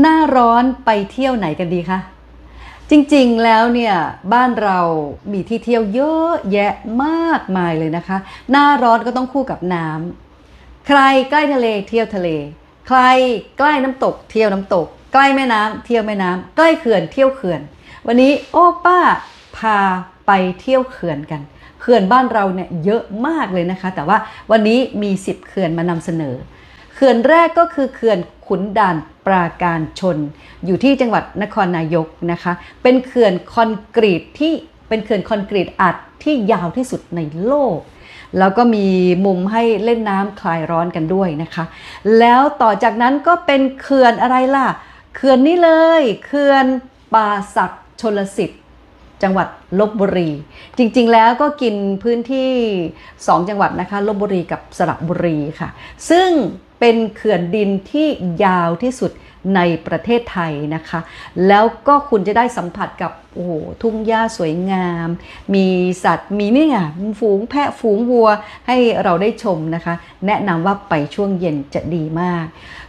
หน้าร้อนไปเที่ยวไหนกันดีคะ จริงๆแล้วเนี่ยบ้านเรามีที่เที่ยวเยอะแยะมากมายเลยนะคะ หน้าร้อนก็ต้องคู่กับน้ำใครใกล้ทะเลเที่ยวทะเล ใครใกล้น้ำตกเที่ยวน้ำตก ใกล้แม่น้ำเที่ยวแม่น้ำใกล้เขื่อนเที่ยวเขื่อน วันนี้โอป้าพาไปเที่ยวเขื่อนกัน เขื่อนบ้านเราเนี่ยเยอะมากเลยนะคะ แต่ว่าวันนี้มี 10 เขื่อนมานำเสนอ ขื่อนแรกก็คือเขื่อนขุนด่านปราการชน อยู่ที่จังหวัดนครนายกนะคะ เป็นเขื่อนคอนกรีตที่เป็นเขื่อนคอนกรีตอัดที่ยาวที่สุดในโลก แล้วก็มีมุมให้เล่นน้ำคลายร้อนกันด้วยนะคะ แล้วต่อจากนั้นก็เป็นเขื่อนอะไรล่ะ เขื่อนนี้เลยเขื่อนป่าศักชนลสิทธิ์จังหวัดลบบุรี จริงๆแล้วก็กินพื้นที่ 2 จังหวัดนะคะลบบุรีกับสระบุรีค่ะ ซึ่ง เป็นเขื่อนดินที่ยาวที่สุดในประเทศไทยนะคะ แล้วก็คุณจะได้สัมผัสกับโอ้โหทุ่งหญ้าสวยงาม มีสัตว์มีนี่ไงฝูงแพะฝูงวัวให้เราได้ชมนะคะ แนะนำว่าไปช่วงเย็นจะดีมาก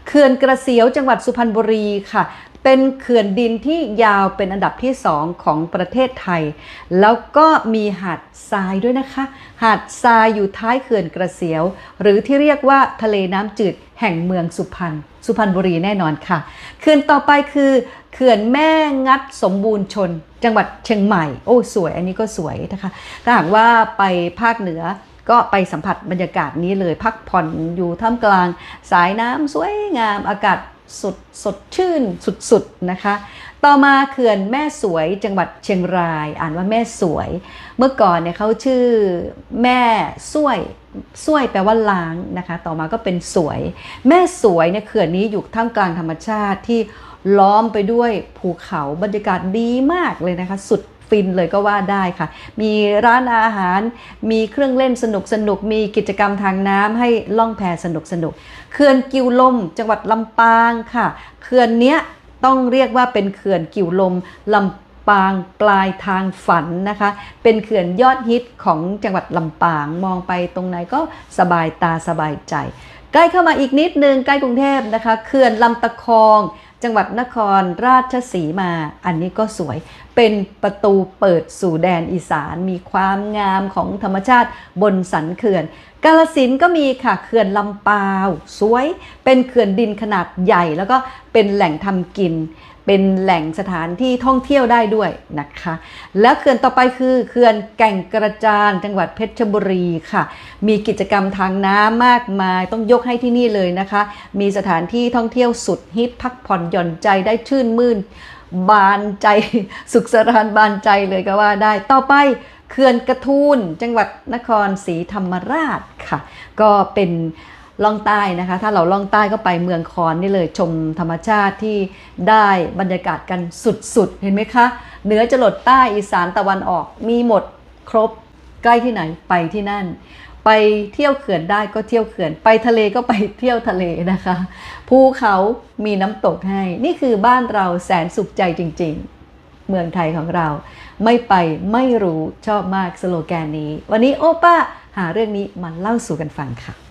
เขื่อนกระเสียวจังหวัดสุพรรณบุรีค่ะ เป็นเขื่อนดินที่ยาวเป็นอันดับที่2ของประเทศไทย แล้วก็มีหาดทรายด้วยนะคะ หาดทรายอยู่ท้ายเขื่อนกระเสียว หรือที่เรียกว่าทะเลน้ำจืดแห่งเมืองสุพรรณ สุพรรณบุรีแน่นอนค่ะ เขื่อนต่อไปคือเขื่อนแม่งัดสมบูรณ์ชน จังหวัดเชียงใหม่ โอ้สวย อันนี้ก็สวยนะคะ ถ้าหากว่าไปภาคเหนือก็ไปสัมผัสบรรยากาศนี้เลยพักผ่อนอยู่ท่ามกลาง สายน้ำสวยงามอากาศ สดสดชื่นสุดๆนะคะ ต่อมาเขื่อนแม่สวยจังหวัดเชียงราย อ่านว่าแม่สวย เมื่อก่อนเนี่ยเขาชื่อแม่สวยสวยแปลว่าล้างนะคะ ต่อมาก็เป็นสวย แม่สวยเนี่ยเขื่อนนี้อยู่ท่ามกลางธรรมชาติที่ล้อมไปด้วยภูเขาบรรยากาศดีมากเลยนะคะ สุดินเลยก็ว่าได้ค่ะ มีร้านอาหาร มีเครื่องเล่นสนุกสนุก มีกิจกรรมทางน้ำให้ล่องแพสนุกสนุก เขื่อนกิวลม จังหวัดลำปางค่ะ เขื่อนเนี้ยต้องเรียกว่าเป็นเขื่อนกิวลมลำปางปลายทางฝันนะคะ เป็นเขื่อนยอดฮิตของจังหวัดลำปาง มองไปตรงไหนก็สบายตาสบายใจ ใกล้เข้ามาอีกนิดนึงใกล้กรุงเทพนะคะ เขื่อนลำตะคอง จังหวัดนครราชสีมา อันนี้ก็สวยเป็นประตูเปิดสู่แดนอีสาน มีความงามของธรรมชาติบนสันเขื่อน กาลสินก็มีค่ะเขื่อนลำปาว สวย เป็นเขื่อนดินขนาดใหญ่ แล้วก็เป็นแหล่งทำกิน เป็นแหล่งสถานที่ท่องเที่ยวได้ด้วยนะคะ แล้วเขื่อนต่อไปคือเขื่อนแก่งกระจานจังหวัดเพชรบุรีค่ะ มีกิจกรรมทางน้ำมากมาย ต้องยกให้ที่นี่เลยนะคะ มีสถานที่ท่องเที่ยวสุดฮิตพักผ่อนหย่อนใจได้ชื่นมื่น บานใจ สุขสรานบานใจเลยก็ว่าได้ ต่อไปเขื่อนกระทูลจังหวัดนครศรีธรรมราชค่ะ ก็เป็นล่องใต้นะคะ ถ้าเราล่องใต้ก็ไปเมืองคอนนี่เลยชมธรรมชาติที่ได้บรรยากาศกันสุดๆ เห็นไหมคะ เหนือจรดใต้อีสานตะวันออกมีหมดครบใกล้ที่ไหนไปที่นั่น ไปเที่ยวเขื่อนได้ก็เที่ยวเขื่อน ไปทะเลก็ไปเที่ยวทะเลนะคะ ภูเขามีน้ำตกให้ นี่คือบ้านเราแสนสุขใจจริง ๆ เมืองไทยของเรา ไม่ไปไม่รู้ชอบมากสโลแกนนี้ วันนี้โอป้าหาเรื่องนี้มาเล่าสู่กันฟังค่ะ